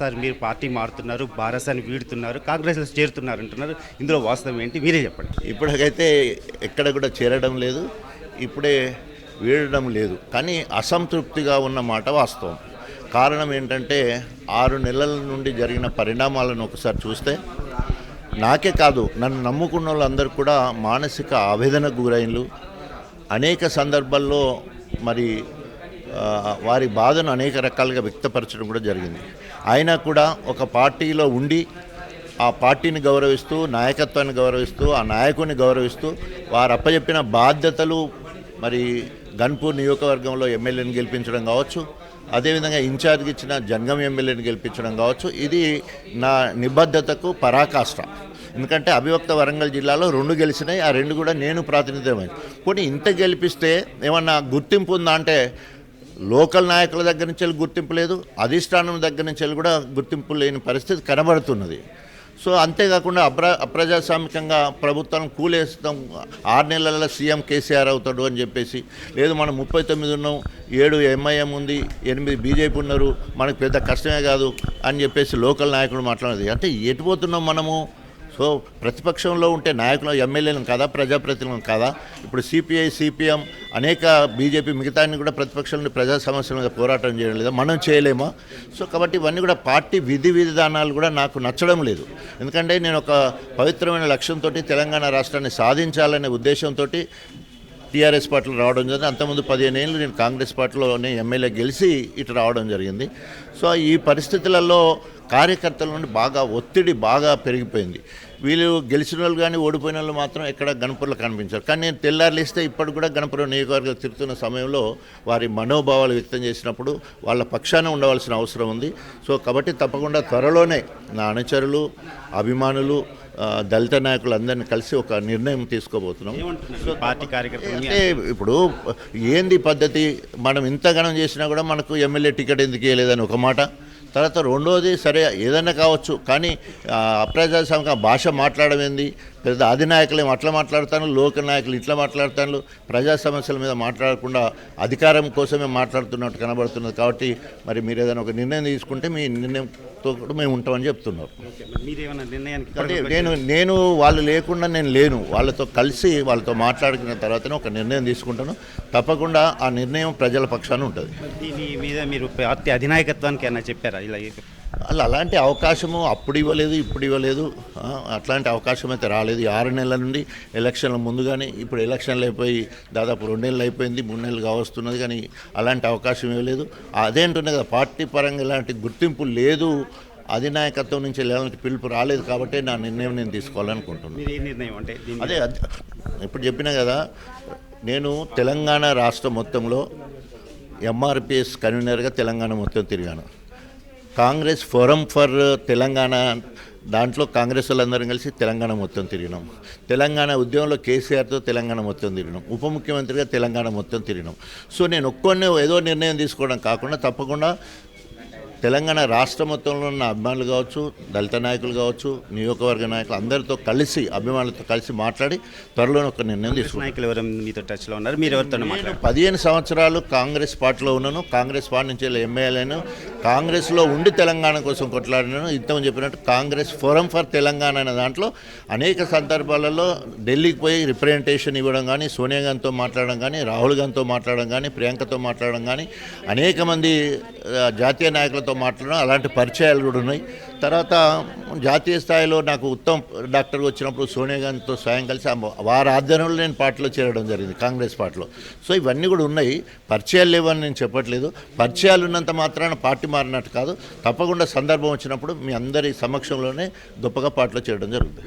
Sir మీరు party మారుతున్నారు బారసాన్ని వీడుతున్నారు కాంగ్రెస్లో చేరుతున్నారు అంటున్నారు. ఇందులో వాస్తవం ఏంటి? మీరే చెప్పండి. ఇప్పటికైతే ఎక్కడ కూడా చేరడం లేదు ఇప్పుడే వీడడం లేదు. కానీ అసంతృప్తిగా ఉన్న మాట వాస్తవం. కారణం ఏంటంటే ఆరు నెలల నుండి జరిగిన పరిణామాలను ఒకసారి చూస్తే నాకే కాదు నన్ను నమ్ముకున్న వాళ్ళందరూ కూడా మానసిక ఆవేదనకు గురైనలు. అనేక సందర్భాల్లో మరి వారి బాధను అనేక రకాలుగా వ్యక్తపరచడం కూడా జరిగింది. అయినా కూడా ఒక పార్టీలో ఉండి ఆ పార్టీని గౌరవిస్తూ నాయకత్వాన్ని గౌరవిస్తూ ఆ నాయకుని గౌరవిస్తూ వారు అప్పచెప్పిన బాధ్యతలు మరి గన్పూర్ నియోజకవర్గంలో ఎమ్మెల్యేని గెలిపించడం కావచ్చు అదేవిధంగా ఇన్ఛార్జ్కి ఇచ్చిన జంగం ఎమ్మెల్యేని గెలిపించడం కావచ్చు ఇది నా నిబద్ధతకు పరాకాష్ట. ఎందుకంటే అభివక్త వరంగల్ జిల్లాలో రెండు గెలిచినాయి ఆ రెండు కూడా నేను ప్రాతినిధ్యమైంది కొన్ని ఇంత గెలిపిస్తే ఏమన్నా గుర్తింపు ఉందా అంటే లోకల్ నాయకుల దగ్గర నుంచి వెళ్ళి గుర్తింపు లేదు అధిష్టానం దగ్గర నుంచి వెళ్ళి కూడా గుర్తింపు లేని పరిస్థితి కనబడుతున్నది. సో అంతేకాకుండా అప్ర అప్రజాస్వామికంగా ప్రభుత్వం కూలేస్తాం ఆరు నెలల సీఎం కేసీఆర్ అవుతాడు అని చెప్పేసి. లేదు మనం ముప్పై తొమ్మిది ఉన్నాం ఏడు ఎంఐఎం ఉంది ఎనిమిది బీజేపీ ఉన్నారు మనకు పెద్ద కష్టమే కాదు అని చెప్పేసి లోకల్ నాయకుడు మాట్లాడేది. అంటే ఎటు పోతున్నాం మనము? సో ప్రతిపక్షంలో ఉంటే నాయకులు ఎమ్మెల్యేలు కదా ప్రజాప్రతినిధులు కదా? ఇప్పుడు సిపిఐ సిపిఎం అనేక బీజేపీ మిగతాన్ని కూడా ప్రతిపక్షంలో ప్రజా సమస్యల మీద పోరాటం చేయడం లేదా మనం చేయలేమా? సో కాబట్టి ఇవన్నీ కూడా పార్టీ విధి విధానాలు కూడా నాకు నచ్చడం లేదు. ఎందుకంటే నేను ఒక పవిత్రమైన లక్ష్యంతో తెలంగాణ రాష్ట్రాన్ని సాధించాలనే ఉద్దేశంతో టీఆర్ఎస్ పార్టీలో రావడం జరిగింది. అంతకుముందు పదిహేను ఏళ్ళు నేను కాంగ్రెస్ పార్టీలోనే ఎమ్మెల్యే గెలిచి ఇటు రావడం జరిగింది. సో ఈ పరిస్థితులలో కార్యకర్తల నుండి బాగా ఒత్తిడి బాగా పెరిగిపోయింది. వీళ్ళు గెలిచిన వాళ్ళు కానీ ఓడిపోయిన వాళ్ళు మాత్రం ఎక్కడ గణపురంలో కనిపించారు. కానీ నేను తెల్లారులేస్తే ఇప్పటికి కూడా గణపురం నియోజకవర్గం తిరుగుతున్న సమయంలో వారి మనోభావాలు వ్యక్తం చేసినప్పుడు వాళ్ళ పక్షాన ఉండవలసిన అవసరం ఉంది. సో కాబట్టి తప్పకుండా త్వరలోనే నా అనుచరులు అభిమానులు దళిత నాయకులు అందరినీ కలిసి ఒక నిర్ణయం తీసుకోబోతున్నాం. పార్టీ కార్యకర్తలు అంటే ఇప్పుడు ఏంది పద్ధతి? మనం ఇంతగానం చేసినా కూడా మనకు ఎమ్మెల్యే టికెట్ ఎందుకు ఇవ్వలేదని ఒక మాట. తర్వాత రెండోది సరే ఏదైనా కావచ్చు. కానీ అప్రజాస్వామిక భాష మాట్లాడడం ఏంది? పెద్ద అధినాయకులు ఏమో అట్లా మాట్లాడతాను? లోక నాయకులు ఇట్లా మాట్లాడతాను? ప్రజా సమస్యల మీద మాట్లాడకుండా అధికారం కోసమే మాట్లాడుతున్నట్టు కనబడుతున్నది కాబట్టి మరి మీరు ఏదైనా ఒక నిర్ణయం తీసుకుంటే మీ నిర్ణయంతో కూడా మేము ఉంటామని చెప్తున్నారు. అంటే నేను నేను వాళ్ళు లేకుండా నేను లేను. వాళ్ళతో కలిసి వాళ్ళతో మాట్లాడుకున్న తర్వాతనే ఒక నిర్ణయం తీసుకుంటాను. తప్పకుండా ఆ నిర్ణయం ప్రజల పక్షాన ఉంటుంది. దీని మీద మీరు పార్టీ అధినాయకత్వానికి ఏమైనా చెప్పారా? ఇలా వాళ్ళు అలాంటి అవకాశము అప్పుడు ఇవ్వలేదు ఇప్పుడు ఇవ్వలేదు. అట్లాంటి అవకాశం అయితే రాలేదు. ఆరు నెలల నుండి ఎలక్షన్ల ముందుగానే ఇప్పుడు ఎలక్షన్లు అయిపోయి దాదాపు రెండు నెలలు అయిపోయింది మూడు నెలలు కావస్తున్నది కానీ అలాంటి అవకాశం ఇవ్వలేదు. అదేంటున్నది కదా పార్టీ పరంగా ఎలాంటి గుర్తింపు లేదు. అధినాయకత్వం నుంచి ఎలాంటి పిలుపు రాలేదు కాబట్టి నా నిర్ణయం నేను తీసుకోవాలనుకుంటున్నాను అద్- ఇప్పుడు చెప్పినా కదా నేను తెలంగాణ రాష్ట్ర మొత్తంలో ఎంఆర్పిఎస్ కన్వీనర్గా తెలంగాణ మొత్తం తిరిగాను. కాంగ్రెస్ ఫోరం ఫర్ తెలంగాణ దాంట్లో కాంగ్రెస్ వాళ్ళందరం కలిసి తెలంగాణ మొత్తం తిరిగినాం. తెలంగాణ ఉద్యమంలో కేసీఆర్తో తెలంగాణ మొత్తం తిరిగినాం. ఉప ముఖ్యమంత్రిగా తెలంగాణ మొత్తం తిరిగినాం. సో నేను ఒక్కొన్నే ఏదో నిర్ణయం తీసుకోవడం కాకుండా తప్పకుండా తెలంగాణ రాష్ట్ర మొత్తంలో ఉన్న అభిమానులు కావచ్చు దళిత నాయకులు కావచ్చు నియోజకవర్గ నాయకులు అందరితో కలిసి అభిమానులతో కలిసి మాట్లాడి త్వరలో ఒక నిర్ణయం ఎవరు మీతో టచ్లో ఉన్నారు? మీరు ఎవరితో పదిహేను సంవత్సరాలు కాంగ్రెస్ పార్టీలో ఉన్నాను. కాంగ్రెస్ పార్టీ నుంచి ఎమ్మెల్యేను కాంగ్రెస్లో ఉండి తెలంగాణ కోసం కొట్లాడినాను. ఇంతకు చెప్పినట్టు కాంగ్రెస్ ఫోరం ఫర్ తెలంగాణ అనే దాంట్లో అనేక సందర్భాలలో ఢిల్లీకి పోయి రిప్రజెంటేషన్ ఇవ్వడం కానీ సోనియా గాంధీతో మాట్లాడడం కానీ రాహుల్ గాంధీతో మాట్లాడడం కానీ ప్రియాంకతో మాట్లాడడం కానీ అనేక మంది జాతీయ నాయకులతో మాట్లాడడం అలాంటి పరిచయాలు కూడా ఉన్నాయి. తర్వాత జాతీయ స్థాయిలో నాకు ఉత్తమ్ డాక్టర్ వచ్చినప్పుడు సోనియా గాంధీతో స్వయం కలిసి వారి ఆధ్వర్యంలో నేను పార్టీలో చేరడం జరిగింది కాంగ్రెస్ పార్టీలో. సో ఇవన్నీ కూడా ఉన్నాయి. పరిచయాలు లేవని నేను చెప్పట్లేదు. పరిచయాలు ఉన్నంత మాత్రాన పార్టీ మారినట్టు కాదు. తప్పకుండా సందర్భం వచ్చినప్పుడు మీ అందరి సమక్షంలోనే గొప్పగా పాటలు చేయడం జరుగుతుంది.